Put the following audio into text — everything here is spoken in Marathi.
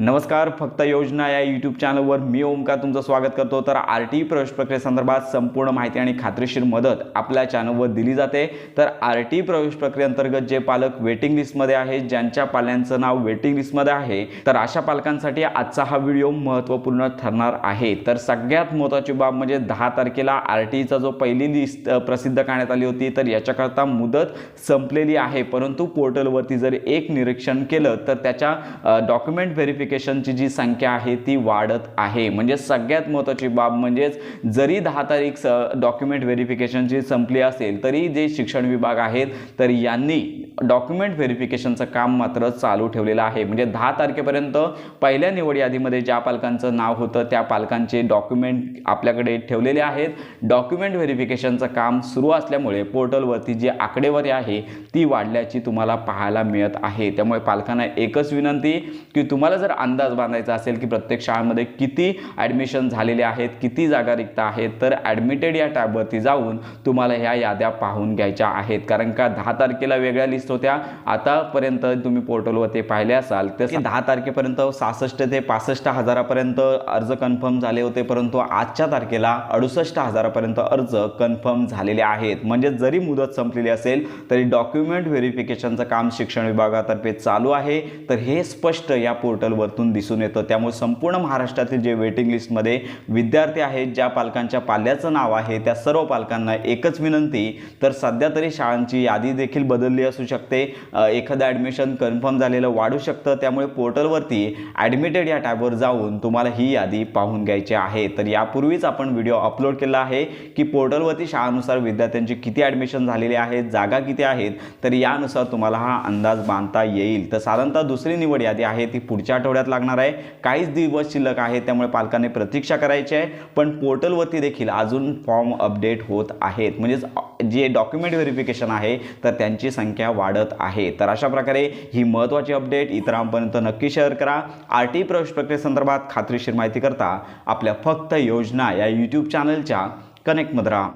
नमस्कार फक्त योजना या यूट्यूब चॅनलवर मी ओमका तुमचं स्वागत करतो. तर आर टी प्रवेश प्रक्रियेसंदर्भात संपूर्ण माहिती आणि खात्रीशीर मदत आपल्या चॅनलवर दिली जाते. तर आर टी प्रवेश प्रक्रियेअंतर्गत जे पालक वेटिंग लिस्टमध्ये आहेत ज्यांच्या पाल्यांचं नाव वेटिंग लिस्टमध्ये आहे तर अशा पालकांसाठी आजचा हा व्हिडिओ महत्त्वपूर्ण ठरणार आहे. तर सगळ्यात महत्त्वाची बाब म्हणजे दहा तारखेला आर टीचा जो पहिली लिस्ट प्रसिद्ध करण्यात आली होती तर याच्याकरता मुदत संपलेली आहे. परंतु पोर्टलवरती जर एक निरीक्षण केलं तर त्याच्या डॉक्युमेंट नोटिफिकेशनची जी संख्या आहे ती वाढत आहे. म्हणजे सगळ्यात महत्त्वाची बाब म्हणजेच जरी दहा तारीख स डॉक्युमेंट व्हेरिफिकेशनची संपली असेल तरी जे शिक्षण विभाग आहेत तर यांनी डॉक्युमेंट व्हेरिफिकेशनचं काम मात्र चालू ठेवलेलं आहे. म्हणजे दहा तारखेपर्यंत पहिल्या निवड यादीमध्ये ज्या पालकांचं नाव होतं त्या पालकांचे डॉक्युमेंट आपल्याकडे ठेवलेले आहेत. डॉक्युमेंट व्हेरिफिकेशनचं काम सुरू असल्यामुळे पोर्टलवरती जी आकडेवारी आहे ती वाढल्याची तुम्हाला पाहायला मिळत आहे. त्यामुळे पालकांना एकच विनंती की तुम्हाला जर अंदाज बांधायचा असेल की प्रत्येक शाळांमध्ये किती ॲडमिशन झालेले आहेत किती जागा रिक्त आहेत तर ॲडमिटेड या टॅबवरती जाऊन तुम्हाला ह्या याद्या पाहून घ्यायच्या आहेत. कारण का? दहा तारखेला वेगळ्या लिस्ट होत्या. आतापर्यंत तुम्ही पोर्टलवरती पाहिले असाल तर दहा तारखेपर्यंत सहासष्ट ते पासष्ट हजारापर्यंत अर्ज कन्फर्म झाले होते परंतु आजच्या तारखेला अडुसष्ट हजारापर्यंत अर्ज कन्फर्म झालेले आहेत. म्हणजे जरी मुदत संपलेली असेल तरी डॉक्युमेंट व्हेरिफिकेशनचं काम शिक्षण विभागातर्फे चालू आहे. तर हे स्पष्ट या पोर्टलवरतून दिसून येतं. त्यामुळे संपूर्ण महाराष्ट्रातील जे वेटिंग लिस्टमध्ये विद्यार्थी आहेत ज्या पालकांच्या पाल्याचं नाव आहे त्या सर्व पालकांना एकच विनंती तर सध्या तरी शाळांची यादी देखील बदलली असू शकते. एखादं ॲडमिशन कन्फर्म झालेलं वाढू शकतं. त्यामुळे पोर्टलवरती ॲडमिटेड या टॅबवर जाऊन तुम्हाला ही यादी पाहून घ्यायची आहे. तर यापूर्वीच आपण व्हिडिओ अपलोड केला आहे की पोर्टलवरती शाळानुसार विद्यार्थ्यांची किती ॲडमिशन झालेली आहेत जागा किती आहेत तर यानुसार तुम्हाला हा अंदाज बांधता येईल. तर साधारणतः दुसरी निवड यादी आहे ती पुढच्या आठवड्यात लागणार आहे. काहीच दिवस शिल्लक आहे त्यामुळे पालकांनी प्रतीक्षा करायची आहे. पण पोर्टलवरती देखील अजून फॉर्म अपडेट होत आहेत. म्हणजेच जे डॉक्युमेंट व्हेरिफिकेशन आहे तर त्यांची संख्या वाढत आहे. तर अशा प्रकारे ही महत्त्वाची अपडेट इतरांपर्यंत नक्की शेअर करा. आर टी प्रवेश प्रक्रियेसंदर्भात खात्रीशीर माहिती करता आपल्या फक्त योजना या यूट्यूब चॅनलच्या कनेक्टमध्ये राहा